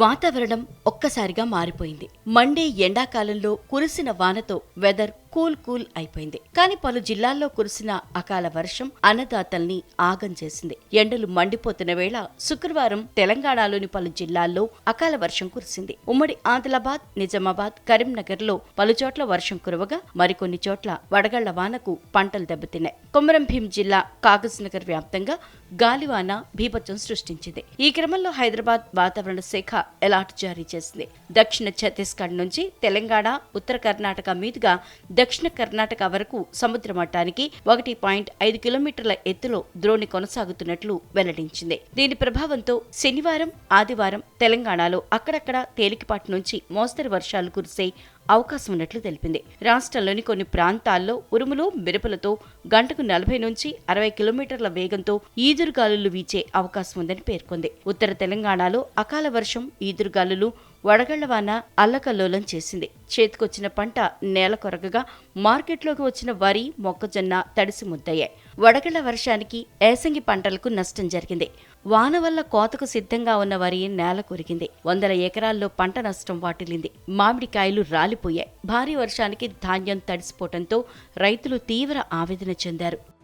వాతావరణం ఒక్కసారిగా మారిపోయింది. మండే ఎండాకాలంలో కురిసిన వానతో వెదర్ కూల్ కూల్ అయిపోయింది. కానీ పలు జిల్లాల్లో కురిసిన అకాల వర్షం అన్నదాతల్ని ఆగం చేసింది. ఎండలు మండిపోతున్న వేళ శుక్రవారం తెలంగాణలోని పలు జిల్లాల్లో అకాల వర్షం కురిసింది. ఉమ్మడి ఆదిలాబాద్ నిజామాబాద్ కరీంనగర్లో పలుచోట్ల వర్షం కురవగా మరికొన్ని చోట్ల వడగళ్ళ వానకు పంటలు దెబ్బతిన్నాయి. కొమరం భీం జిల్లా కాగజ్ నగర్ వ్యాప్తంగా గాలివాన బీభత్సం సృష్టించింది. ఈ క్రమంలో హైదరాబాద్ వాతావరణ శాఖ అలర్ట్ జారీ చేసింది. దక్షిణ ఛత్తీస్గఢ్ నుంచి తెలంగాణ ఉత్తర కర్ణాటక మీదుగా దక్షిణ కర్ణాటక వరకు సముద్ర మట్టానికి ఒకటి పాయింట్ ఐదు కిలోమీటర్ల ఎత్తులో ద్రోణి కొనసాగుతున్నట్లు వెల్లడించింది. దీని ప్రభావంతో శనివారం ఆదివారం తెలంగాణలో అక్కడక్కడ తేలికపాటి నుంచి మోస్తరు వర్షాలు కురిసే అవకాశం ఉన్నట్లు తెలిపింది. రాష్ట్రంలోని కొన్ని ప్రాంతాల్లో ఉరుములు మెరుపులతో గంటకు నలభై నుంచి అరవై కిలోమీటర్ల వేగంతో ఈదురుగాలులు వీచే అవకాశం ఉందని పేర్కొంది. ఉత్తర తెలంగాణలో అకాల వర్షం ఈదురుగాలులు వడగళ్ళ వాన అల్లకల్లోలం చేసింది. చేతికొచ్చిన పంట నేల కొరగగా మార్కెట్లోకి వచ్చిన వరి మొక్కజొన్న తడిసి ముద్దయ్యాయి. వడగళ్ళ వర్షానికి ఏసంగి పంటలకు నష్టం జరిగింది. వాన వల్ల కోతకు సిద్ధంగా ఉన్న వరి నేల కొరిగింది వందల ఎకరాల్లో పంట నష్టం వాటిల్లింది. మామిడికాయలు రాలిపోయాయి. భారీ వర్షానికి ధాన్యం తడిసిపోవడంతో రైతులు తీవ్ర ఆవేదన చెందారు.